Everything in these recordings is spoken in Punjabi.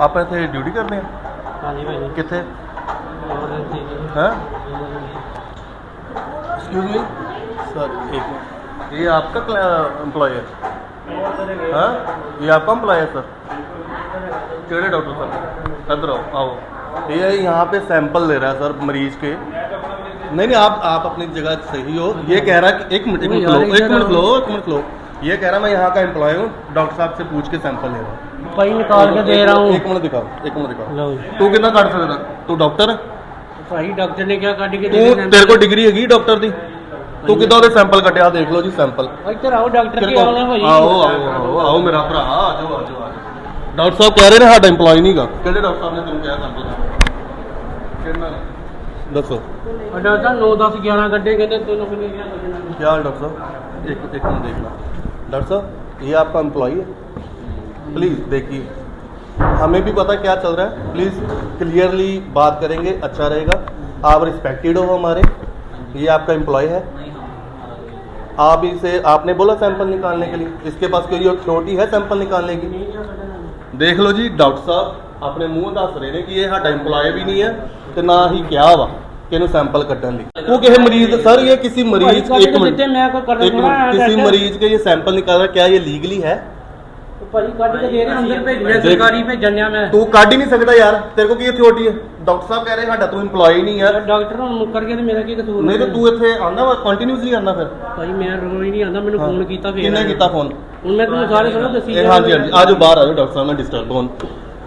आप इतने ड्यूटी करने ਕਰਦੇ कितने? एक्सक्यूज मी सर ये आपका एम्प्लॉय है हाँ? ये आपका एम्प्लॉय है सर कहे डॉक्टर सर इधर आओ आओ। ये यहाँ पे सैंपल ले रहा है सर मरीज़ के। नहीं नहीं आप आप अपनी जगह सही हो। ये कह रहा है कि एक मिनट एक मिनट लो एक मिनट लो एक मिनट लो। ये कह रहा मैं यहाँ का एम्प्लॉय हूँ डॉक्टर साहब से पूछ के सैंपल ले रहा हूँ ਭਾਈ ਨਿਕਾਲ ਕੇ ਦੇ ਰਹਾ ਹੂੰ एक मिनट दिखाओ एक मिनट दिखाओ ਲਓ ਜੀ तू कितना काट सकता तू डॉक्टर है ਭਾਈ ਡਾਕਟਰ ਨੇ ਕਿਹਾ ਕੱਢ ਕੇ ਦੇ ਤੂੰ ਦੇਣਾ ਤੇਰੇ ਕੋਲ ਡਿਗਰੀ ਹੈਗੀ ਡਾਕਟਰ ਦੀ ਤੂੰ ਕਿੱਦਾਂ ਉਹਦੇ ਸੈਂਪਲ ਕੱਟਿਆ ਆਹ ਦੇਖ ਲਓ ਜੀ ਸੈਂਪਲ ਇੱਧਰ ਆਓ ਡਾਕਟਰ ਤੇਰੇ ਕੇ ਕੋਲ ਆਉਣਾ ਭਾਈ ਆਓ ਆਓ ਆਓ ਆਓ ਮੇਰਾ ਭਰਾ ਆ ਜਾਓ ਆ ਜਾਓ ਆ ਜਾਓ। ਡਾਕਟਰ ਸਾਹਿਬ ਕਹਿ ਰਹੇ ਨੇ ਸਾਡਾ EMPLOYE ਨਹੀਂਗਾ ਕਿਹੜੇ ਡਾਕਟਰ ਸਾਹਿਬ ਨੇ ਤੈਨੂੰ ਕਿਹਾ ਸੈਂਪਲ ਕਿਹਨਾਂ ਨੇ ਦੱਸੋ ਡਾਕਟਰ ਸਾਹਿਬ 9 10 11 ਕੱਢੇ ਕਹਿੰਦੇ ਤੈਨੂੰ ਕਿੰਨੇ ਕਿਹਾ ਲੱਗਣਾ क्या हाल डॉक्टर साहब एक एक मिनट देखना डॉक्टर साहब, ये आपका एम्प्लॉई है। प्लीज़ देखिए। हमें भी पता क्या चल रहा है। प्लीज़ क्लियरली बात करेंगे अच्छा रहेगा। आप रिस्पेक्टेड हो हमारे। ये आपका एम्प्लॉय है। आप इसे, आपने बोला सैंपल निकालने के लिए। इसके पास कोई अथॉरिटी है सैंपल निकालने की? देख लो जी, डॉक्टर साहब, अपने मुँह दस रहे हैं कि ये हाँ एम्प्लॉय भी नहीं है तो ना ही क्या वा ਕਿ ਇਹਨੂੰ ਸੈਂਪਲ ਕੱਢਣ ਲਈ। ਉਹ ਕਿਸੇ ਮਰੀਜ਼ सर ये किसी मरीज ਭਾਈ, एक ਕੱਢ मिनट देते हैं, मैं को कर एक दूंगा, मिनट ऐसा किसी क्या? मरीज का ये सैंपल निकाल रहा क्या ये लीगली है तो भाई कट ਤੂੰ ਕੱਢ ਹੀ ਨਹੀਂ ਸਕਦਾ ਯਾਰ। ਤੇਰੇ ਕੋਲ ਕੀ ਅਥਾਰਟੀ ਹੈ? ਡਾਕਟਰ ਸਾਹਿਬ ਕਹਿ ਰਹੇ ਸਾਡਾ ਤੂੰ EMPLOYE ਨਹੀਂ ਹੈ ਡਾਕਟਰ ਨੂੰ ਮੁੱਕਰ ਗਿਆ ਤੇ ਮੇਰਾ ਕੀ ਕਸੂਰ ਨਹੀਂ ਤਾਂ ਤੂੰ ਇੱਥੇ ਆਉਂਦਾ ਵਾ ਕੰਟੀਨਿਊਸਲੀ ਆਉਂਦਾ ਫਿਰ? ਭਾਈ ਮੈਂ ਰੋਈ ਨਹੀਂ ਆਂਦਾ ਮੈਨੂੰ ਫੋਨ ਕੀਤਾ ਫੇਰ। ਕਿਹਨੇ ਕੀਤਾ ਫੋਨ ਹੁਣ ਮੈਂ ਤੁਹਾਨੂੰ ਸਾਰੇ ਸੁਣੋ ਦੱਸੀ ਇਹ ਹਾਂਜੀ ਹਾਂਜੀ। ਆਜੋ ਬਾਹਰ ਆਜੋ ਡਾਕਟਰ ਸਾਹਿਬ ਨਾਲ ਡਿਸਟਰਬ ਹੋਣ।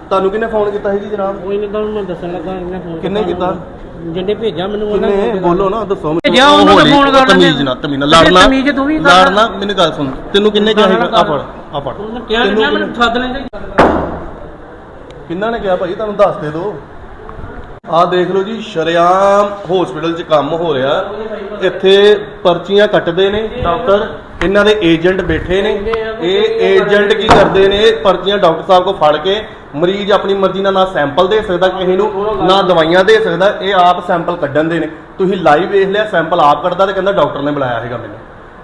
ਤੁਹਾਨੂੰ ਕਿਹਨੇ ਫੋਨ ਕੀਤਾ ਸੀ ਜੀ ਜਨਾਬ? ਕੋਈ ਨਹੀਂ ਤੁਹਾਨੂੰ ਮੈਂ ਦੱਸਣ ਲੱਗਾ ਇਹਨੇ ਫੋਨ ਕਿਹਨੇ ਕੀਤਾ? ਜਿੰਨੇ ਭੇਜਿਆ ਮੈਨੂੰ ਉਹਨਾਂ ਕਿੰਨੇ? ਨੇ ਬੋਲੋ ਨਾ ਦੱਸੋ ਮੈਨੂੰ। ਭੇਜਿਆ ਉਹਨੂੰ ਹੌਲੀ, ਫੋਨ ਕਰ। ਤਮੀਜ਼ ਨਾਲ ਤਮੀਜ਼ ਨਾਲ। ਲੜਨਾ ਤਮੀਜ਼ ਤੂੰ ਵੀ। ਲੜਨਾ ਮੈਨੂੰ ਗੱਲ ਸੁਣ। ਤੈਨੂੰ ਕਿੰਨੇ ਕਿਹਾ ਆ? ਫੜ ਆ ਫੜ। ਉਹਨੇ ਕਿਹਾ ਮੈਨੂੰ ਸੱਦ ਲੈਂਦੇ। ਕਿੰਨਾ ਨੇ ਕਿਹਾ ਭਾਈ? ਤੁਹਾਨੂੰ ਦੱਸ ਦੇ ਦੋ। ਆਹ ਦੇਖ ਲਓ ਜੀ ਸ਼ਰਿਆਮ ਹਸਪੀਟਲ 'ਚ ਕੰਮ ਹੋ ਰਿਹਾ। ਇੱਥੇ ਪਰਚੀਆਂ ਕੱਟਦੇ ਨੇ ਡਾਕਟਰ। ਇਹਨਾਂ ਦੇ ਏਜੰਟ ਬੈਠੇ ਨੇ। ਇਹ ਏਜੰਟ ਕੀ ਕਰਦੇ ਨੇ ਪਰਚੀਆਂ ਡਾਕਟਰ ਸਾਹਿਬ ਕੋ ਫੜ ਕੇ ਮਰੀਜ਼ ਆਪਣੀ ਮਰਜ਼ੀ ਨਾਲ ਨਾ ਸੈਂਪਲ ਦੇ ਸਕਦਾ ਕਿਸੇ ਨੂੰ ਨਾ ਦਵਾਈਆਂ ਦੇ ਸਕਦਾ ਇਹ ਆਪ ਸੈਂਪਲ ਕੱਢਣ ਦੇ ਨੇ। ਤੁਸੀਂ ਲਾਈਵ ਵੇਖ ਲਿਆ ਸੈਂਪਲ ਆਪ ਕੱਢਦਾ ਤੇ ਕਹਿੰਦਾ ਡਾਕਟਰ ਨੇ ਬੁਲਾਇਆ ਹੈਗਾ ਮੈਨੂੰ।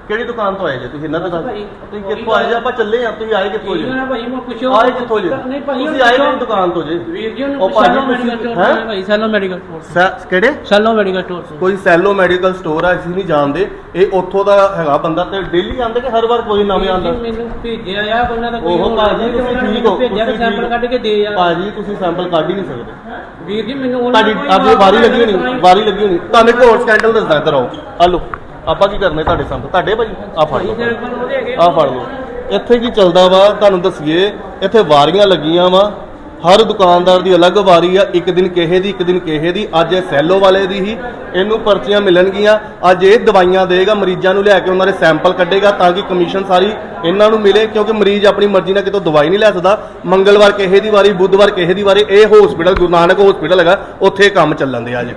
ਕਿਹੜੀ ਦੁਕਾਨ ਤੋਂ ਆਏ ਜੇ ਤੁਸੀਂ? ਇਹਨਾਂ ਦੁਕਾਨ ਭਾਈ, ਤੁਸੀਂ ਕਿੱਥੋਂ ਆਏ ਜੇ? ਆਪਾਂ ਚੱਲੇ ਆ ਤੁਸੀਂ ਆਏ ਕਿੱਥੋਂ ਜੇ? ਨਾ ਭਾਈ ਮੈਂ ਪੁੱਛੋ। ਆਏ ਕਿੱਥੋਂ ਜੇ? ਨਹੀਂ ਭਾਈ ਤੁਸੀਂ ਆਏ ਕਿਹੜੀ ਦੁਕਾਨ ਤੋਂ ਜੇ? ਵੀਰ ਜੀ ਉਹ ਭਾਜੀ ਸੈਲੋ ਤੁਸੀਂ- ਮੈਡੀਕਲ ਸਟੋਰ ਹੈਂ? ਤੋਂ ਭਾਈ ਸੈਲੋ ਮੈਡੀਕਲ ਸਟੋਰ ਸੈ- ਕਿਹੜੇ? ਸੈਲੋ ਮੈਡੀਕਲ ਸਟੋਰ ਤੋਂ ਕੋਈ ਸੈਲੋ ਮੈਡੀਕਲ ਸਟੋਰ ਆ ਅਸੀਂ ਨਹੀਂ ਜਾਣਦੇ। ਇਹ ਉੱਥੋਂ ਦਾ ਹੈਗਾ ਬੰਦਾ ਤੇ ਡੇਲੀ ਆਉਂਦੇ ਕਿ ਹਰ ਵਾਰ ਕੋਈ ਨਵੇਂ ਆਉਂਦਾ ਵੀਰ ਜੀ, ਮੈਨੂੰ ਭੇਜਿਆ ਆ ਉਹਨਾਂ ਦਾ ਕੋਈ ਉਹ ਭਾਜੀ ਨਹੀਂ, ਤੁਸੀਂ ਉਹਨਾਂ ਨੇ ਠੀਕ ਹੋ ਭੇਜਿਆ ਤੇ ਤੁਸੀਂ ਸੈਂਪਲ ਠੀਕ ਕੱਢ ਕੇ ਦੇ ਆ। ਭਾਜੀ ਤੁਸੀਂ ਸੈਂਪਲ ਕੱਢ ਹੀ ਨਹੀਂ ਸਕਦੇ। ਵੀਰ ਜੀ ਮੈਨੂੰ ਉਹਨਾਂ ਤੁਹਾਡੀ ਕੋਈ ਆਪਣੀ ਵਾਰੀ ਲੱਗੀ ਹੋਣੀ ਵਾਰੀ ਲੱਗੀ ਹੋਣੀ। ਤੁਹਾਨੂੰ ਇੱਕ ਹੋਰ ਸਕੈਂਡਲ ਦੱਸਦਾ ਇੱਧਰ ਆਓ ਆ ਲਓ ਆਪਾਂ ਕੀ ਕਰਨੇ ਤੁਹਾਡੇ ਸੰਦ ਤੁਹਾਡੇ ਭਾਜੀ ਆ ਫੜ ਲਓ। ਆ। ਫੜ ਲਓ। ਇੱਥੇ ਕੀ ਚੱਲਦਾ ਵਾ ਤੁਹਾਨੂੰ ਦੱਸੀਏ ਇੱਥੇ ਵਾਰੀਆਂ ਲੱਗੀਆਂ ਵਾ। ਹਰ ਦੁਕਾਨਦਾਰ ਦੀ ਅਲੱਗ ਵਾਰੀ ਆ ਇੱਕ ਦਿਨ ਕਿਸੇ ਦੀ ਇੱਕ ਦਿਨ ਕਿਸੇ ਦੀ। ਅੱਜ ਇਹ ਸੈਲੋ ਵਾਲੇ ਦੀ ਹੀ ਇਹਨੂੰ ਪਰਚੀਆਂ ਮਿਲਣਗੀਆਂ। ਅੱਜ ਇਹ ਦਵਾਈਆਂ ਦੇਗਾ ਮਰੀਜ਼ਾਂ ਨੂੰ ਲਿਆ ਕੇ ਉਹਨਾਂ ਦੇ ਸੈਂਪਲ ਕੱਢੇਗਾ ਤਾਂ ਕਿ ਕਮਿਸ਼ਨ ਸਾਰੀ ਇਹਨਾਂ ਨੂੰ ਮਿਲੇ ਕਿਉਂਕਿ ਮਰੀਜ਼ ਆਪਣੀ ਮਰਜ਼ੀ ਨਾਲ ਕਿਤੋਂ ਦਵਾਈ ਨਹੀਂ ਲੈ ਸਕਦਾ। ਮੰਗਲਵਾਰ ਕਿਸੇ ਦੀ ਵਾਰੀ ਬੁੱਧਵਾਰ ਕਿਸੇ ਦੀ ਵਾਰੀ ਇਹ ਹਸਪੀਟਲ ਗੁਰੂ ਨਾਨਕ ਹਸਪੀਟਲ ਹੈਗਾ ਉੱਥੇ ਕੰਮ ਚੱਲਣ ਦੇ ਅੱਜ।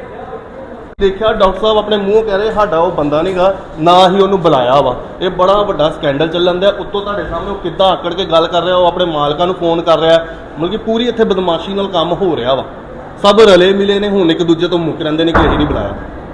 ਦੇਖਿਆ ਡਾਕਟਰ ਸਾਹਿਬ ਆਪਣੇ ਮੂੰਹ ਕਹਿ ਰਹੇ, ਸਾਡਾ ਉਹ ਬੰਦਾ ਨਹੀਂਗਾ ਨਾ ਹੀ ਉਹਨੂੰ ਬੁਲਾਇਆ ਵਾ। ਇਹ ਬੜਾ ਵੱਡਾ ਸਕੈਂਡਲ ਚੱਲਣ ਦਿਆ। ਉੱਤੋਂ ਤੁਹਾਡੇ ਸਾਹਮਣੇ ਉਹ ਕਿੱਦਾਂ ਆਕੜ ਕੇ ਗੱਲ ਕਰ ਰਿਹਾ, ਉਹ ਆਪਣੇ ਮਾਲਕਾਂ ਨੂੰ ਫੋਨ ਕਰ ਰਿਹਾ। ਮਤਲਬ ਕਿ ਪੂਰੀ ਇੱਥੇ ਬਦਮਾਸ਼ੀ ਨਾਲ ਕੰਮ ਹੋ ਰਿਹਾ ਵਾ। ਸਭ ਰਲੇ ਮਿਲੇ ਨੇ, ਹੁਣ ਇੱਕ ਦੂਜੇ ਤੋਂ ਮੁੱਕ ਰਹਿੰਦੇ ਨੇ ਕਿ ਅਸੀਂ ਨਹੀਂ ਬੁਲਾਇਆ।